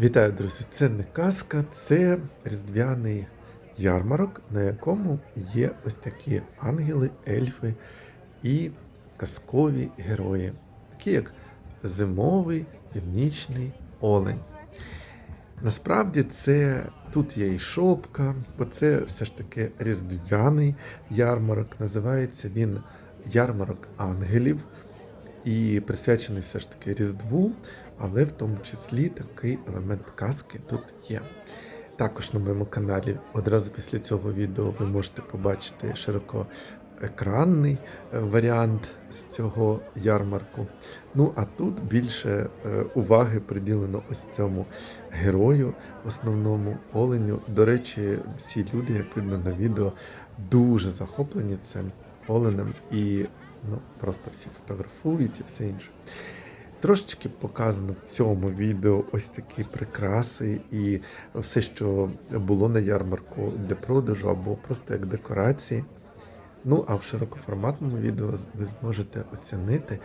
Вітаю, друзі! Це не казка, це різдвяний ярмарок, на якому є ось такі ангели, ельфи і казкові герої, такі як зимовий північний олень. Насправді це тут є і шопка, бо це все ж таки різдвяний ярмарок. Називається він Ярмарок ангелів і присвячений все ж таки Різдву, але в тому числі такий елемент казки тут є. Також на моєму каналі одразу після цього відео ви можете побачити широкоекранний е, варіант з цього ярмарку. Ну а тут більше е, уваги приділено ось цьому герою, основному оленю. До речі, всі люди, як видно на відео, дуже захоплені цим оленем і ну, просто всі фотографують і все інше. Трошечки показано в цьому відео ось такі прикраси і все, що було на ярмарку для продажу або просто як декорації. Ну, а в широкоформатному відео ви зможете оцінити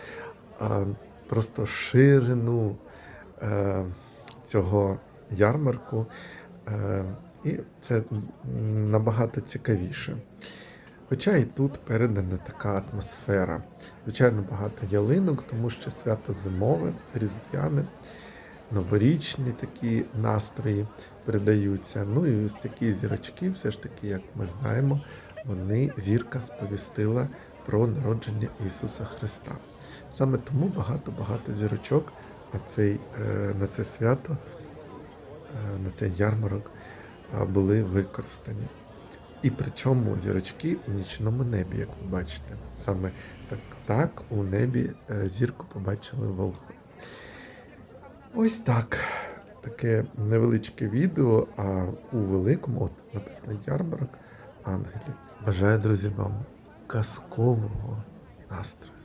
а, просто ширину е, цього ярмарку, е, і це набагато цікавіше. Хоча і тут передана така атмосфера. Звичайно, багато ялинок, тому що свято зимове, різдвяне, новорічні такі настрої передаються. Ну і ось такі зірочки, все ж таки, як ми знаємо, вони зірка сповістила про народження Ісуса Христа. Саме тому багато-багато зірочок на, цей, е, на це свято, е, на цей ярмарок е, були використані. І причому зірочки у нічному небі, як ви бачите. Саме так, так у небі е, зірку побачили волхви. Ось так. Таке невеличке відео, а у великому, от написано ярмарок ангелів. Бажаю, друзі, вам казкового настрою.